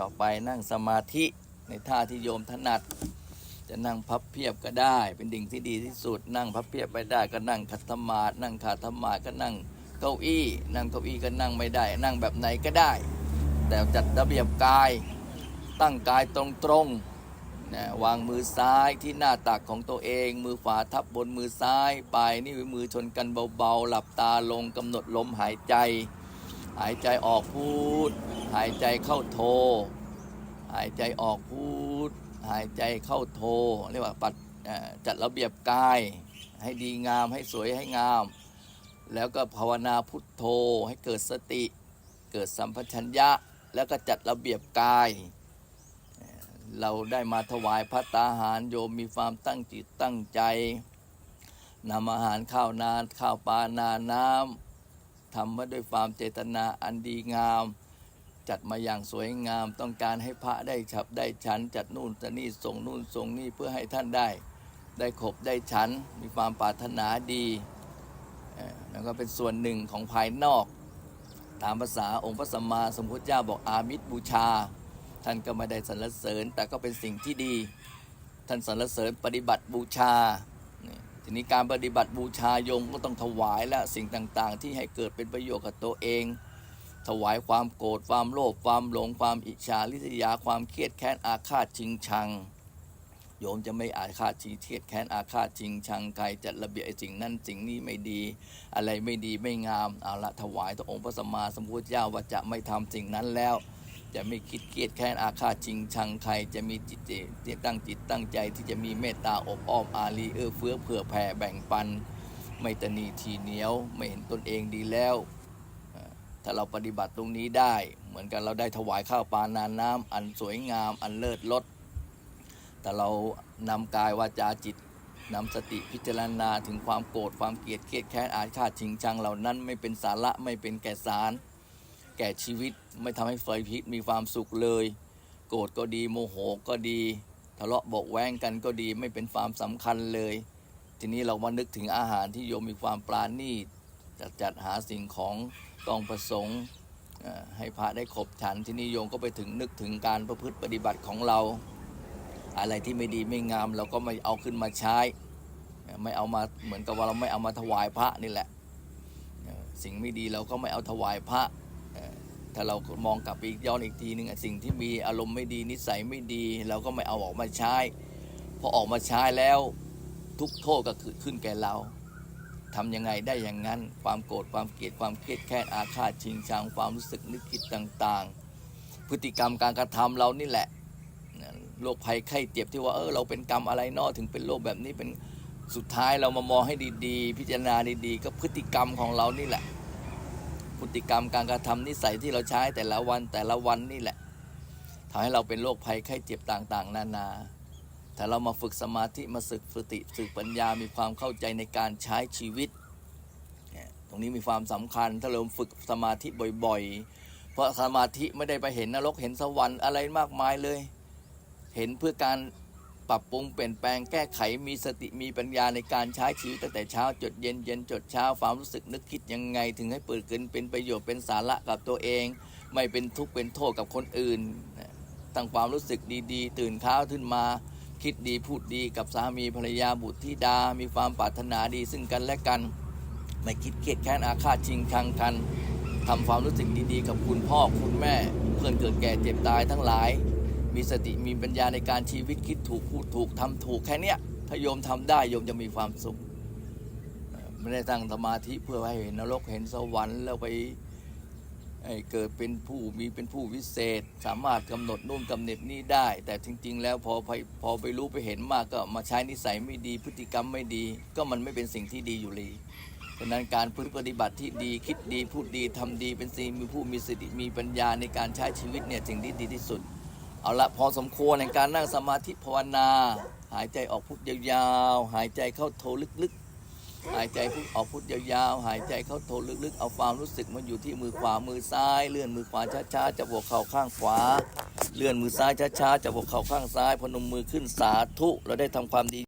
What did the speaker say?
ต่อไปนั่งสมาธิในท่าที่โยมถนัด จะนั่งพับเพียบก็ได้ เป็นดิ่งที่ดีที่สุด นั่งพับเพียบไปได้ก็นั่งขัดสมาธินั่งขาดสมาธิก็นั่งเก้าอี้ นั่งเก้าอี้ก็นั่งไม่ได้ นั่งแบบไหนก็ได้ แต่จัดระเบียบกาย ตั้งกายตรงๆนะวางมือซ้ายที่หน้าตักของตัวเอง มือขวาทับบนมือซ้ายปลายนิ้วมือชนกันเบาๆ หลับตาลงกำหนดลมหายใจ หายใจออกพูด หายใจเข้าโท หายใจออกพูด หายใจเข้าโท เรียกว่าปัดจัดระเบียบกาย ให้ดีงามให้สวยให้งาม แล้วก็ภาวนาพุทโธให้เกิดสติ เกิดสัมปชัญญะ แล้วก็จัดระเบียบกาย เราได้มาถวายพัตตาหารโยมมีความตั้งจิตตั้งใจนำอาหารข้าวนานข้าวปลานาน้ำ ทำมาด้วยความเจตนาอันดีงาม จัดมาอย่างสวยงาม ต้องการให้พระได้ฉับได้ฉัน จัดนู่นจะนี่ส่งนู่นส่งนี่เพื่อให้ท่านได้ ได้ขบได้ฉัน มีความปรารถนาดีแล้วก็เป็นส่วนหนึ่งของภายนอก ตามภาษาองค์พระสัมมาสัมพุทธเจ้าบอกอามิตรบูชา ท่านก็ไม่ได้สรรเสริญแต่ก็เป็นสิ่งที่ดี ท่านสรรเสริญปฏิบัติบูชา ทีนี้การปฏิบัติบูชายมก็ต้องถวายและสิ่งต่างๆ ที่ให้เกิดเป็นประโยชน์กับตัวเอง ถวายความโกรธความโลภความหลงความอิจฉาริษยาความเครียดแค้นอาฆาตชิงชัง โยมจะไม่อาฆาตชิงเครียดแค้นอาฆาตชิงชังใครจัดระเบียบไอ้สิ่งนั้นสิ่งนี้ไม่ดี อะไรไม่ดีไม่งามเอาละถวายต่อองค์พระสัมมาสัมพุทธเจ้าว่าจะไม่ทำสิ่งนั้นแล้ว จะไม่คิดเกลียดแค้นอาฆาตชิงชังใคร จะมีจิตเจตั้งจิตตั้งใจที่จะมีเมตตาอบอ้อมอารีเอื้อเฟื้อเผื่อแผ่แบ่งปัน ไม่ตนีทีเหนียว ไม่เห็นตนเองดีแล้ว ถ้าเราปฏิบัติตรงนี้ได้ เหมือนกันเราได้ถวายข้าวปลานานน้ำอันสวยงามอันเลิศลดแต่เรานำกายวาจาจิตนำสติพิจารณาถึงความโกรธความเกลียดเครียดแค้นอาฆาตชิงชังเหล่านั้น ไม่เป็นสาระไม่เป็นแก่สาร แก่ชีวิตไม่ทำให้ไฟพิษมีความสุขเลย โกรธก็ดีโมโหก็ดี ทะเลาะบาะแว้งกันก็ดีไม่เป็นความสำคัญเลย ทีนี้เรามานึกถึงอาหารที่โยมมีความปราณีตจัดจัดหาสิ่งของต้องประสงค์ให้พระได้ขบฉันที่นิโยมก็ไปถึงนึกถึงการประพฤติปฏิบัติของเรา อะไรที่ไม่ดีไม่งาม เราก็ไม่เอาขึ้นมาใช้ ไม่เอามาเหมือนกับว่าเราไม่เอามาถวายพระนี่แหละ สิ่งไม่ดีเราก็ไม่เอาถวายพระ ถ้าเรามองกลับไปย้อนอีกทีหนึ่งสิ่งที่มีอารมณ์ไม่ดีนิสัยไม่ดี เราก็ไม่เอาออกมาใช้พอออกมาใช้แล้วทุกโทษก็คือขึ้นแก่เราทำยังไงได้อย่างนั้น ความโกรธความเกลียดความเครียดแค้นอาฆาตชิงชังความรู้สึกนึกคิดต่างๆ พฤติกรรมการกระทำเรานี่แหละโรคภัยไข้เจ็บที่ว่าเออเราเป็นกรรมอะไรนอถึงเป็นโรคแบบนี้เป็นสุดท้ายเรามามองให้ดีๆ พิจารณาดีๆ ก็พฤติกรรมของเรานี่แหละ ติกรรมการกระทำนิสัยที่เราใช้แต่ละวันแต่ละวันนี่แหละทำให้เราเป็นโรคภัยไข้เจ็บต่างๆ นานาถ้าเรามาฝึกสมาธิมาฝึกสติฝึกปัญญามีความเข้าใจในการใช้ชีวิต ตรงนี้มีความสำคัญถ้าเราฝึกสมาธิบ่อยๆ เพราะสมาธิไม่ได้ไปเห็นนรกเห็นสวรรค์อะไรมากมายเลย เห็นเพื่อการ ปรับปรุงเปลี่ยนแปลงแก้ไขมีสติมีปัญญาในการใช้ชีวิตตั้งแต่เช้าจดเย็นเย็นจดเช้าความรู้สึกนึกคิดยังไง ถึงให้เปิดเกินเป็นประโยชน์เป็นสาระกับตัวเอง ไม่เป็นทุกข์เป็นโทษกับคนอื่นตั้งความรู้สึกดีๆ ตื่นเช้าขึ้นมา คิดดีพูดดีกับสามีภรรยาบุตรธิดา มีความปรารถนาดีซึ่งกันและกัน ไม่คิดเครียดแค้นอาฆาตชิงชังกันทำความรู้สึกดีๆ กับคุณพ่อคุณแม่ เพื่อนเกิดแก่เจ็บตายทั้งหลาย มีสติมีปัญญาในการชีวิตคิดถูกพูดถูกทำถูกแค่เนี้ยถ้าโยมทำได้โยมจะมีความสุข ไม่ได้ตั้งสมาธิเพื่อให้เห็นนรกเห็นสวรรค์แล้วไปเกิดเป็นผู้มีเป็นผู้วิเศษ สามารถกำหนดนู่นกำหนดนี่ได้ แต่จริง ๆ แล้วพอไปพอไปรู้ไปเห็นมากก็มาใช้นิสัยไม่ดีพฤติกรรมไม่ดี ก็มันไม่เป็นสิ่งที่ดีอยู่เลยฉะนั้นการพฤติปฏิบัติที่ดีคิดดีพูดดีทำดีเป็นสิ่งมีผู้มีสติมีปัญญาในการใช้ชีวิตเนี่ยสิ่งที่ดีที่สุด เอาละพอสมควรในการนั่งสมาธิภาวนา หายใจออกพุทยาวๆ หายใจเข้าโทลึกๆ หายใจพุทออกพุทยาวๆ หายใจเข้าโทลึกๆ เอาความรู้สึกมาอยู่ที่มือขวามือซ้าย เลื่อนมือขวาช้าๆจับหัวเข่าข้างขวา เลื่อนมือซ้ายช้าๆจับหัวเข่าข้างซ้าย พนมมือขึ้นสาธุเราได้ทำความดี